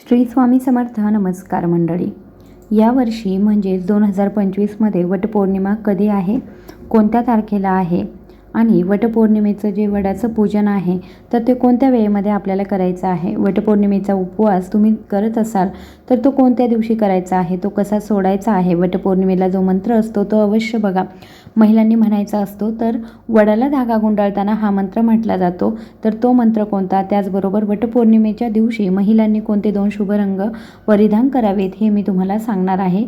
श्री स्वामी समर्थ नमस्कार मंडळी. यावर्षी म्हणजेच दोन हजार पंचवीसमध्ये वटपौर्णिमा कधी आहे? कोणत्या तारखेला आहे? आणि वटपौर्णिमेचं जे वडाचं पूजन आहे तर ते कोणत्या वेळेमध्ये आपल्याला करायचं आहे? वटपौर्णिमेचा उपवास तुम्ही करत असाल तर तो कोणत्या दिवशी करायचा आहे? तो कसा सोडायचा आहे? वटपौर्णिमेला जो मंत्र असतो तो अवश्य बघा. महिलांनी म्हणायचा असतो तर वडाला धागा गुंडाळताना हा मंत्र म्हटला जातो. तर तो मंत्र कोणता? त्याचबरोबर वटपौर्णिमेच्या दिवशी महिलांनी कोणते दोन शुभ रंग परिधान करावेत हे मी तुम्हाला सांगणार आहे.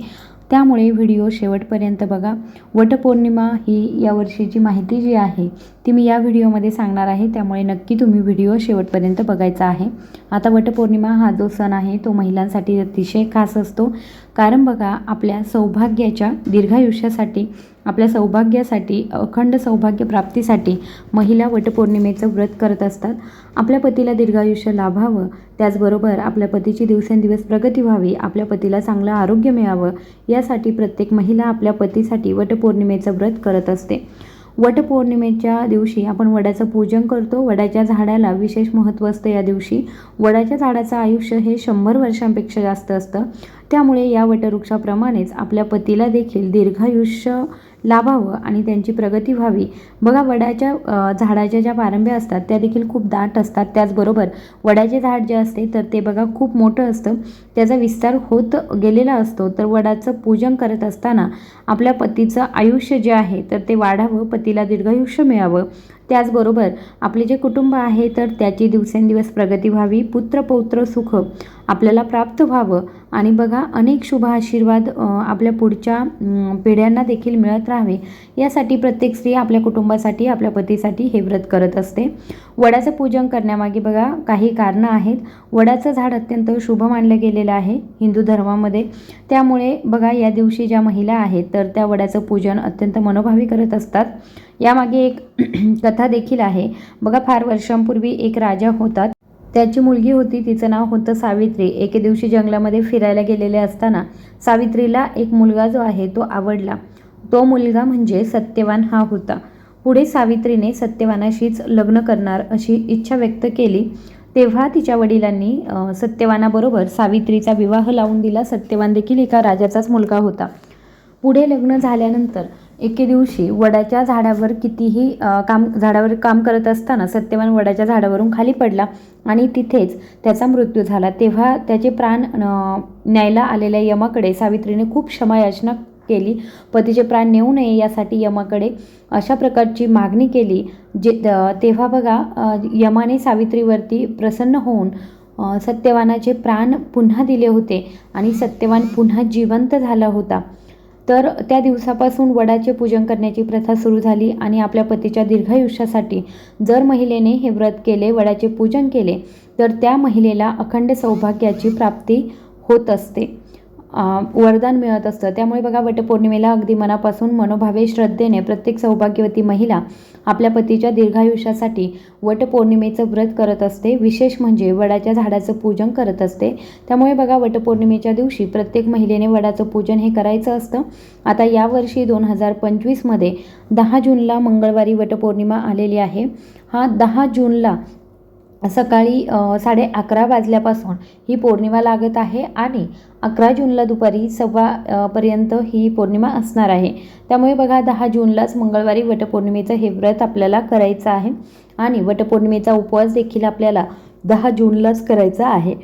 त्यामुळे व्हिडिओ शेवटपर्यंत बघा. वटपौर्णिमा ही या वर्षीची माहिती जी आहे ती मी या व्हिडिओमध्ये सांगणार आहे. त्यामुळे नक्की तुम्ही व्हिडिओ शेवटपर्यंत बघायचा आहे. आता वटपौर्णिमा हा जो सण आहे तो महिलांसाठी अतिशय खास असतो. कारण बघा आपल्या सौभाग्याच्या दीर्घायुष्यासाठी आपल्या सौभाग्यासाठी अखंड सौभाग्य प्राप्तीसाठी महिला वटपौर्णिमेचं व्रत करत असतात. आपल्या पतीला दीर्घायुष्य लाभावं त्याचबरोबर आपल्या पतीची दिवसेंदिवस प्रगती व्हावी आपल्या पतीला चांगलं आरोग्य मिळावं यासाठी प्रत्येक महिला आपल्या पतीसाठी वटपौर्णिमेचं व्रत करत असते. वटपौर्णिमेच्या दिवशी आपण वडाचं पूजन करतो. वडाच्या झाडाला विशेष महत्त्व असतं या दिवशी. वडाच्या झाडाचं आयुष्य हे शंभर वर्षांपेक्षा जास्त असतं. त्यामुळे या वटवृक्षाप्रमाणेच आपल्या पतीला देखील दीर्घायुष्य लाभावं आणि त्यांची प्रगती व्हावी. बघा वडाच्या झाडाच्या ज्या पारंब्या असतात त्या देखील खूप दाट असतात. त्याचबरोबर वडाचे झाड जे असते तर ते बघा खूप मोठं असतं. त्याचा विस्तार होत गेलेला असतो. तर वडाचं पूजन करत असताना आपल्या पतीचं आयुष्य जे आहे तर ते वाढावं पतीला दीर्घायुष्य मिळावं. त्याचबरोबर आपले जे कुटुंब आहे तर त्याची दिवसेंदिवस प्रगती व्हावी पुत्र पौत्र सुख आपल्याला प्राप्त व्हावं. आणि बघा अनेक शुभ आशीर्वाद आपल्या पुढच्या पिढ्यांना देखील मिळत राहावे. यासाठी प्रत्येक स्त्री आपल्या कुटुंबासाठी आपल्या पतीसाठी हे व्रत करत असते. वडाचं पूजन करण्यामागे बघा काही कारणं आहेत. वडाचं झाड अत्यंत शुभ मानलं गेलेलं आहे हिंदू धर्मामध्ये. त्यामुळे बघा या दिवशी ज्या महिला आहेत तर त्या वडाचं पूजन अत्यंत मनोभावी करत असतात. यामागे एक कथा देखील आहे. बघा फार वर्षांपूर्वी एक राजा होता. त्याची मुलगी होती. तिचं नाव होतं सावित्री. एके दिवशी जंगलामध्ये फिरायला गेलेले असताना सावित्रीला एक मुलगा जो आहे तो आवडला. तो मुलगा म्हणजे सत्यवान हा होता. पुढे सावित्रीने सत्यवानाशीच लग्न करणार अशी इच्छा व्यक्त केली. तेव्हा तिच्या वडिलांनी सत्यवानाबरोबर सावित्रीचा विवाह लावून दिला. सत्यवान देखील एका राजाचाच मुलगा होता. पुढे लग्न झाल्यानंतर एके दिवशी वडाच्या झाडावर कितीही काम झाडावर काम करत असताना सत्यवान वडाच्या झाडावरून खाली पडला आणि तिथेच त्याचा मृत्यू झाला. तेव्हा त्याचे प्राण न्यायला आलेल्या यमाकडे सावित्रीने खूप क्षमायाचना केली. पतीचे प्राण नेऊ नये यासाठी यमाकडे अशा प्रकारची मागणी केली जे तेव्हा बघा यमाने सावित्रीवरती प्रसन्न होऊन सत्यवानाचे प्राण पुन्हा दिले होते आणि सत्यवान पुन्हा जिवंत झाला होता. तर त्या दिवसापासून वडाचे पूजन करण्याची प्रथा सुरू झाली आणि आपल्या पतीच्या दीर्घायुष्यासाठी जर महिलेने हे व्रत केले वडाचे पूजन केले तर त्या महिलेला अखंड सौभाग्याची प्राप्ती होत असते. वरदान मिळत असतं. त्यामुळे बघा वटपौर्णिमेला अगदी मनापासून मनोभावे श्रद्धेने प्रत्येक सौभाग्यवती महिला आपल्या पतीच्या दीर्घायुष्यासाठी वटपौर्णिमेचं व्रत करत असते. विशेष म्हणजे वडाच्या झाडाचं पूजन करत असते. त्यामुळे बघा वटपौर्णिमेच्या दिवशी प्रत्येक महिलेने वडाचं पूजन हे करायचं असतं. आता यावर्षी दोन हजार पंचवीसमध्ये दहा जूनला मंगळवारी वटपौर्णिमा आलेली आहे. हा दहा जूनला सकाळी साडे अकरा वाजल्यापासून ही पौर्णिमा लागत आहे आणि अकरा जूनला दुपारी सव्वा पर्यंत ही पौर्णिमा असणार आहे. त्यामुळे बघा दहा जूनलाच मंगळवारी वटपौर्णिमेचं हे व्रत आपल्याला करायचं आहे आणि वटपौर्णिमेचा उपवास देखील आपल्याला दहा जूनलाच करायचा आहे.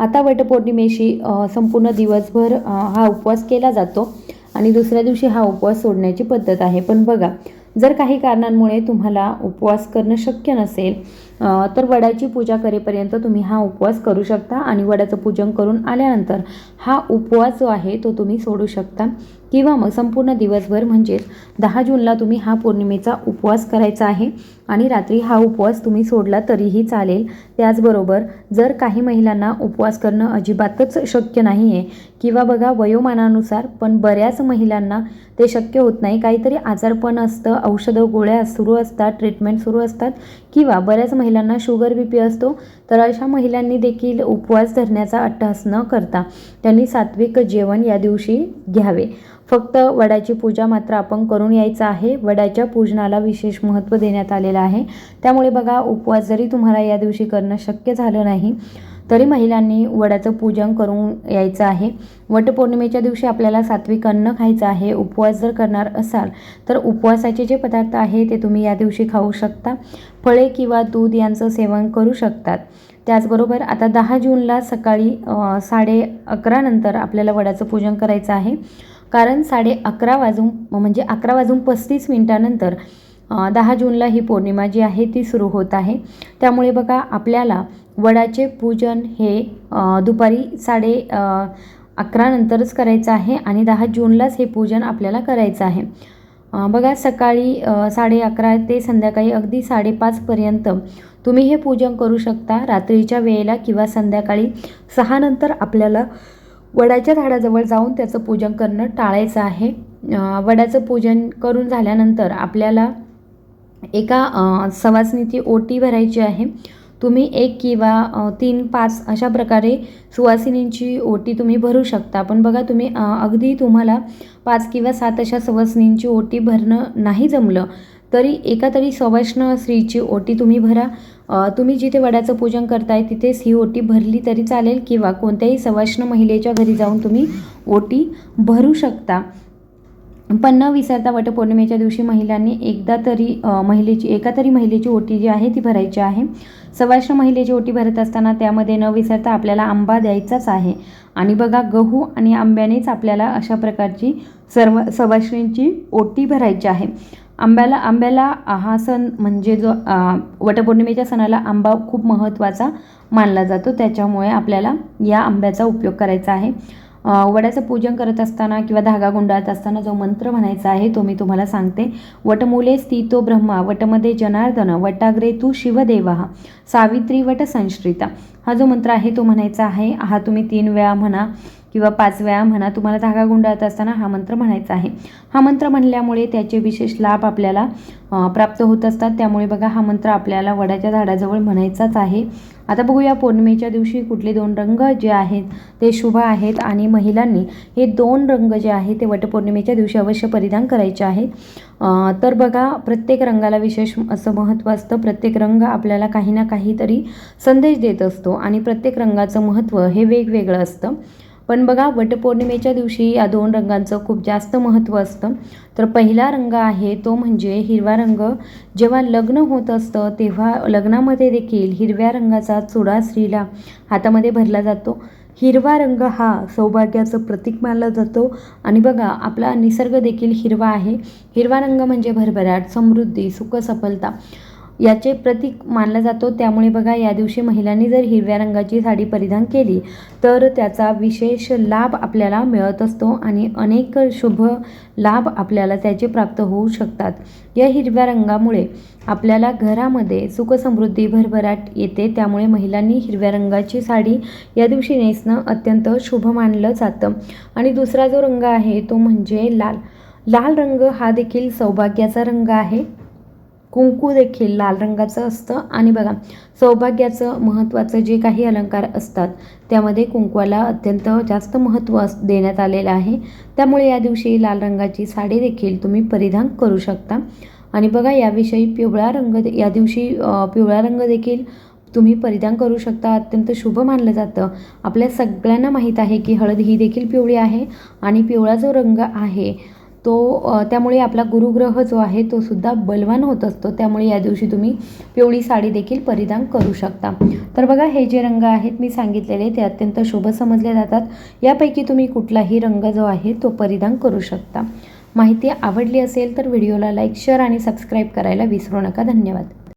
आता वटपौर्णिमेशी संपूर्ण दिवसभर हा उपवास केला जातो आणि दुसऱ्या दिवशी हा उपवास सोडण्याची पद्धत आहे. पण बघा जर काही कारणांमुळे तुम्हाला उपवास करणं शक्य नसेल तर वडाची पूजा करेपर्यंत तुम्ही हा उपवास करू शकता आणि वडाचं पूजन करून आल्यानंतर हा उपवास जो आहे तो तुम्ही सोडू शकता. किंवा मग संपूर्ण दिवसभर म्हणजेच दहा जूनला तुम्ही हा पौर्णिमेचा उपवास करायचा आहे आणि रात्री हा उपवास तुम्ही सोडला तरीही चालेल. त्याचबरोबर जर काही महिलांना उपवास करणं अजिबातच शक्य नाही आहे किंवा बघा वयोमानानुसार पण बऱ्याच महिलांना ते शक्य होत नाही. काहीतरी आजारपण असतं औषधं गोळ्या सुरू असतात ट्रीटमेंट सुरू असतात किंवा बऱ्याच महिलांना शुगर बी पी असतो तर अशा महिलांनी देखील उपवास धरण्याचा अट्टहास न करता त्यांनी सात्विक जेवण या दिवशी घ्यावे. फक्त वडाची पूजा मात्र आपण करून यायचं आहे. वडाच्या पूजनाला विशेष महत्त्व देण्यात आलेलं आहे. त्यामुळे बघा उपवास जरी तुम्हाला या दिवशी करणं शक्य झालं नाही तरी महिलांनी वडाचं पूजन करून यायचं आहे. वटपौर्णिमेच्या दिवशी आपल्याला सात्विक अन्न खायचं आहे. उपवास जर करणार असाल तर उपवासाचे जे पदार्थ आहे ते तुम्ही या दिवशी खाऊ शकता. फळे किंवा दूध यांचं सेवन करू शकतात. त्याचबरोबर आता दहा जूनला सकाळी साडे अकरानंतर आपल्याला वडाचं पूजन करायचं आहे. कारण साडे अकरा वाजून म्हणजे अकरा वाजून पस्तीस मिनिटानंतर दहा जूनला ही पौर्णिमा जी आहे ती सुरू होत आहे. त्यामुळे बघा आपल्याला वडाचे पूजन हे दुपारी साडे अकरानंतरच करायचं आहे आणि दहा जूनलाच हे पूजन आपल्याला करायचं आहे. बघा सकाळी साडे अकरा ते संध्याकाळी अगदी साडेपाचपर्यंत तुम्ही हे पूजन करू शकता. रात्रीच्या वेळेला किंवा संध्याकाळी सहानंतर आपल्याला वडाच्या झाडाजवळ जाऊन त्याचं पूजन करणं टाळायचं आहे. वडाचं पूजन करून झाल्यानंतर आपल्याला एका सवासनीची ओटी भरायची आहे. तुम्ही एक किंवा तीन पाच अशा प्रकारे सुवासिनींची ओटी तुम्ही भरू शकता. पण बघा तुम्ही अगदी तुम्हाला पाच किंवा सात अशा सवासिनींची ओटी भरणं नाही जमलं तरी एका तरी सवाष्ण स्त्रीची ओटी तुम्ही भरा. तुम्ही जिथे वडाचं पूजन करताय तिथेच ही ओटी भरली तरी चालेल किंवा कोणत्याही सवाष्ण महिलेच्या घरी जाऊन तुम्ही ओटी भरू शकता. पण न विसरता वटपौर्णिमेच्या दिवशी महिलांनी एकदा तरी महिलेची एका तरी महिलेची ओटी जी आहे ती भरायची आहे. सवाष्ण महिलेची ओटी भरत असताना त्यामध्ये न विसरता आपल्याला आंबा द्यायचाच आहे. आणि बघा गहू आणि आंब्यानेच आपल्याला अशा प्रकारची सर्व सवाष्णींची ओटी भरायची आहे. आंब्याला आंब्याला हा सण म्हणजे जो वटपौर्णिमेच्या सणाला आंबा खूप महत्त्वाचा मानला जातो. त्याच्यामुळे आपल्याला या आंब्याचा उपयोग करायचा आहे. वड्याचं पूजन करत असताना किंवा धागा गुंडाळत असताना जो मंत्र म्हणायचा आहे तो मी तुम्हाला सांगते. वटमुले स्थितो ब्रह्मा वटमध्ये जनार्दन वटाग्रे तू शिवदेवा सावित्री वट संश्रिता. हा जो मंत्र आहे तो म्हणायचा आहे. हा तुम्ही तीन वेळा म्हणा. किंवा पाच वेळा म्हणा तुम्हाला धागा गुंडाळत असताना हा मंत्र म्हणायचा आहे. हा मंत्र म्हणल्यामुळे त्याचे विशेष लाभ आपल्याला प्राप्त होत असतात. त्यामुळे बघा हा मंत्र आपल्याला वडाच्या झाडाजवळ म्हणायचाच आहे. आता बघूया पौर्णिमेच्या दिवशी कुठले दोन रंग जे आहेत ते शुभ आहेत आणि महिलांनी हे दोन रंग जे आहेत ते वटपौर्णिमेच्या दिवशी अवश्य परिधान करायचे आहेत. तर बघा प्रत्येक रंगाला विशेष असं महत्त्व असतं. प्रत्येक रंग आपल्याला काही ना काहीतरी संदेश देत असतो आणि प्रत्येक रंगाचं महत्त्व हे वेगवेगळं असतं. पण बघा वटपौर्णिमेच्या दिवशी या दोन रंगांचं खूप जास्त महत्त्व असतं. तर पहिला रंग आहे तो म्हणजे हिरवा रंग. जेव्हा लग्न होत असतं तेव्हा लग्नामध्ये देखील हिरव्या रंगाचा चुडा स्त्रीला हातामध्ये भरला जातो. हिरवा रंग हा सौभाग्याचं प्रतीक मानला जातो. आणि बघा आपला निसर्ग देखील हिरवा आहे. हिरवा रंग म्हणजे भरभराट समृद्धी सुख सफलता. याचे प्रतीक मानला जातो. त्यामुळे बघा या दिवशी महिलांनी जर हिरव्या रंगाची साडी परिधान केली तर त्याचा विशेष लाभ आपल्याला मिळत असतो आणि अनेक शुभ लाभ आपल्याला त्याचे प्राप्त होऊ शकतात. या हिरव्या रंगामुळे आपल्याला घरामध्ये सुखसमृद्धी भरभराट येते. त्यामुळे महिलांनी हिरव्या रंगाची साडी या दिवशी नेसणं अत्यंत शुभ मानलं जातं. आणि दुसरा जो रंग आहे तो म्हणजे लाल. लाल रंग हा देखील सौभाग्याचा रंग आहे. कुंकू देखील लाल रंगाचं असतं. आणि बघा सौभाग्याचं महत्त्वाचं जे काही अलंकार असतात त्यामध्ये कुंकवाला अत्यंत जास्त महत्त्व अस देण्यात आलेलं आहे. त्यामुळे या दिवशी लाल रंगाची साडी देखील तुम्ही परिधान करू शकता. आणि बघा याविषयी पिवळा रंग या दिवशी पिवळा रंग देखील तुम्ही परिधान करू शकता. अत्यंत शुभ मानलं जातं. आपल्या सगळ्यांना माहीत आहे की हळद ही देखील पिवळी आहे. आणि पिवळा जो रंग आहे तो त्यामुळे आपला गुरुग्रह जो आहे तो सुद्धा बलवान होत असतो. त्यामुळे या दिवशी तुम्ही पिवळी साडी देखील परिधान करू शकता. तर बघा हे जे रंग आहेत मी सांगितलेले ते अत्यंत शुभ समजले जातात. यापैकी तुम्ही कुठलाही रंग जो आहे तो परिधान करू शकता. माहिती आवडली असेल तर व्हिडिओला लाईक शेअर आणि सबस्क्राईब करायला विसरू नका. धन्यवाद.